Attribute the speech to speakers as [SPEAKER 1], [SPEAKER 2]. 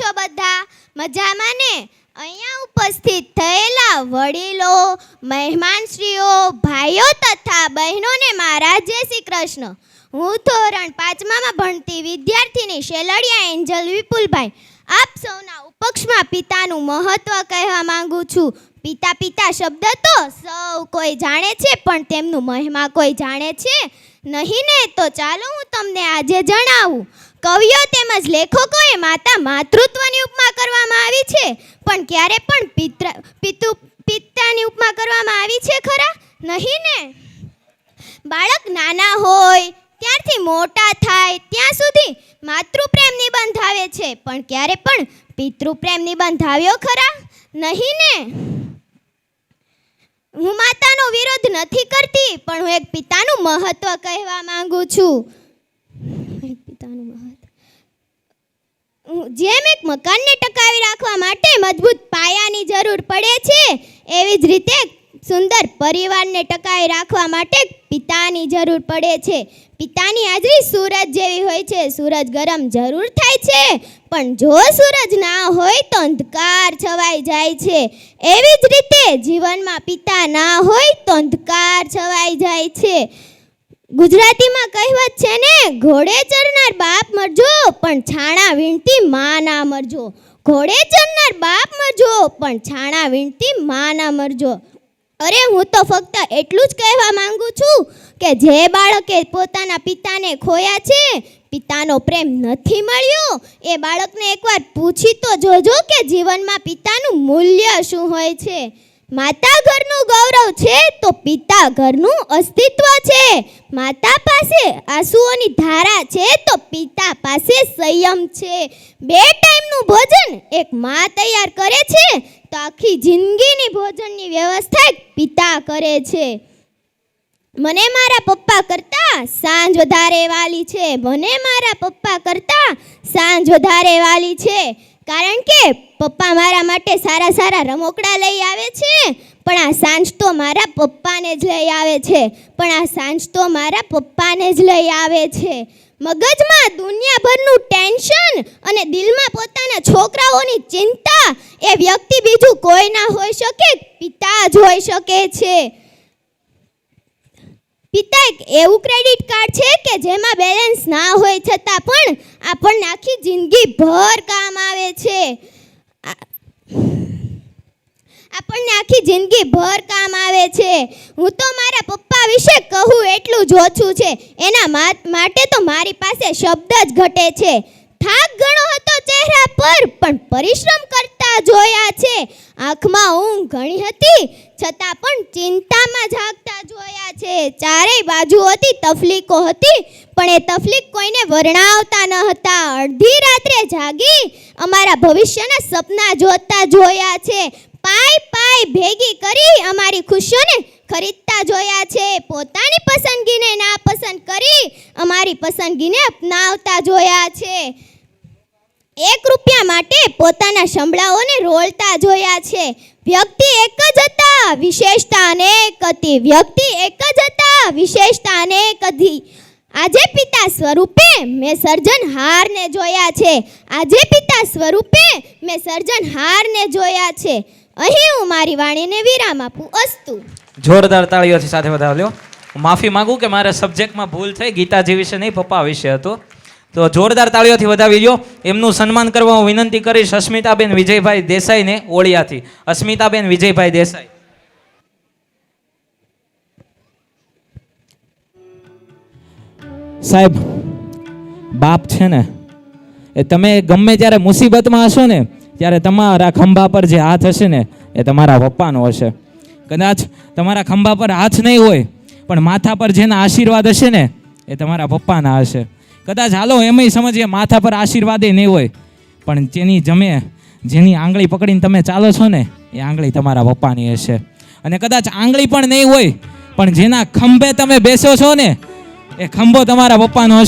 [SPEAKER 1] છો બધા મજામાં ને અહીંયા ઉપસ્થિત થયેલા વડીલો, મહેમાનશ્રીઓ, ભાઈઓ તથા બહેનોને મારા જય શ્રી કૃષ્ણ. હું ધોરણ પાંચમામાં ભણતી વિદ્યાર્થીની શેલડિયા એન્જલ વિપુલભાઈ. આપ સૌના ઉપક્ષમાં પિતાનું મહત્વ કહેવા માંગુ છું. પિતા પિતા શબ્દ તો સૌ કોઈ જાણે છે, પણ તેમનું મહિમા કોઈ જાણે છે નહીં ને? તો ચાલો હું તમને આજે જણાવું. કવિઓ તેમજ લેખકોએ માતા માતૃત્વની ઉપમા કરવામાં આવી છે. પણ ક્યારે પણ પિત્ર, પિતુ, પિતાની ઉપમા કરવામાં આવી છે ખરા? નહીં ને? બાળક નાના હોય, ત્યારથી મોટા થાય, ત્યાં સુધી માતૃપ્રેમ નિબંધ આવે છે. પણ ક્યારે પણ પિતૃપ્રેમ નિબંધ આવ્યો ખરા? નહીં ને? હું માતાનો વિરોધ નથી કરતી, પણ હું એક પિતાનું મહત્વ કહેવા માંગુ છું એક પિતાનું મહત્વ હું- જેમ એક મકાનને ટકાવી રાખવા માટે મજબૂત પાયાની જરૂર પડે છે, એવી જ રીતે સુંદર પરિવારને ટકાવી રાખવા માટે પિતાની જરૂર પડે છે. પિતાની હાજરી સૂરજ જેવી હોય છે. સૂરજ ગરમ જરૂર થાય છે, પણ જો સૂરજ ના હોય તો અંધકાર છવાઈ જાય છે. એવી જ રીતે જીવનમાં પિતા ના હોય તો અંધકાર છવાઈ જાય છે. ગુજરાતીમાં કહેવત છે ને, ઘોડે ચરનાર બાપ મરજો પણ છાણા વીણતી માં ના મરજો. ઘોડે ચરનાર બાપ મરજો, પણ છાણા વીણતી માં ના મરજો. અરે હું તો ફક્ત એટલું જ કહેવા માંગુ છું કે જે બાળકે પોતાના પિતાને ખોયા છે, પિતાનો પ્રેમ નથી મળ્યો, એ બાળકને એકવાર પૂછી તો જોજો કે જીવનમાં પિતાનું મૂલ્ય શું હોય છે. માતા ઘરનું ગૌરવ છે તો પિતા ઘરનું અસ્તિત્વ છે. માતા પાસે આંસુઓની ધારા છે તો પિતા પાસે સંયમ છે. બે ટાઈમનું ભોજન એક મા તૈયાર કરે છે તો આખી જિંદગીની ભોજનની વ્યવસ્થા પિતા કરે છે. મને મારા પપ્પા કરતા સાંજ વધારે વાલી છે. મને મારા પપ્પા કરતા સાંજ વધારે વાલી છે. કારણ કે પપ્પા મારા માટે સારા સારા રમકડા લઈ આવે છે. પણ આ સાંજ તો મારા પપ્પાને જ લઈ આવે છે. પણ આ સાંજ તો મારા પપ્પાને જ લઈ આવે છે. મગજમાં દુનિયાભરનું ટેન્શન અને દિલમાં પોતાના છોકરાઓની ચિંતા એ વ્યક્તિ બીજું કોઈ ના હોઈ શકે, પિતા જ હોઈ શકે છે. પિતા એક એવું ક્રેડિટ કાર્ડ છે કે જેમાં બેલેન્સ ના હોય છતાં પણ આપણને આખી જિંદગી ભર કામ આવે છે. આપણને આખી જિંદગી ભર કામ આવે છે. હું તો મારા પપ્પા વિશે કહું એટલું જ ઓછું છે. એના માટે તો મારી પાસે શબ્દ જ ઘટે છે. થાક ઘણો હતો ચહેરા પર, પણ પરિશ્રમ કરતા જોયા છે. આંખમાં ઊંઘ ઘણી હતી, છતાં પણ ચિંતામાં જાગતા જોયા છે. ચારેય બાજુઓથી તફલીકો હતી, પણ એ તફલીક કોઈને વર્ણાવતા ન હતા. અડધી રાત્રે જાગી, અમારા ભવિષ્યના સપના જોતા જોયા છે. પાય પાય ભેગી કરી અમારી ખુશીઓને ખરીદતા જોયા છે. પોતાની પસંદગીને ના પસંદ કરી અમારી પસંદગીને અપનાવતા જોયા છે. એક રૂપિયા માટે પોતાના શંભળાઓને રોલતા જોયા છે. વ્યક્તિ એક જ હતા, વિશેષતા અનેક હતી. વ્યક્તિ એક જ હતા, વિશેષતા અનેક હતી. આજે પિતા સ્વરૂપે મેં સર્જનહારને જોયા છે. આજે પિતા સ્વરૂપે મેં સર્જનહારને જોયા છે. અહીં હું મારી વાણીને વિરામ આપું. અસ્તુ.
[SPEAKER 2] જોરદાર તાળીઓથી સાથે વધાવ્યો. માફી માંગુ કે મારા સબ્જેક્ટમાં ભૂલ થઈ. ગીતાજી વિશે નહીં, પપ્પા વિશે હતો. તો જોરદાર તાળીઓથી વધાવી લો એમનું સન્માન કરવા હું વિનંતી કરીશ અસ્મિતાબેન વિજયભાઈ દેસાઈને ઓળિયાથી. અસ્મિતાબેન વિજયભાઈ દેસાઈ.
[SPEAKER 3] સાહેબ, બાપ છે ને, એ તમે ગમે ત્યારે મુસીબતમાં હશો ને, ત્યારે તમારા ખંભા પર જે હાથ હશે ને, એ તમારા પપ્પાનો હશે. કદાચ તમારા ખંભા પર હાથ નહીં હોય, પણ માથા પર જેના આશીર્વાદ હશે ને, એ તમારા પપ્પાના હશે. કદાચ હાલો, એમય સમજીએ, માથા પર આશીર્વાદે નહીં હોય. પણ જેની જમે, જેની આંગળી પકડીને તમે ચાલો છો ને, એ આંગળી તમારા પપ્પાની હશે. અને કદાચ આંગળી પણ નહીં હોય, પણ જેના ખંભે તમે બેસો છો ને, એ ખંભો તમારા પપ્પાનો હશે.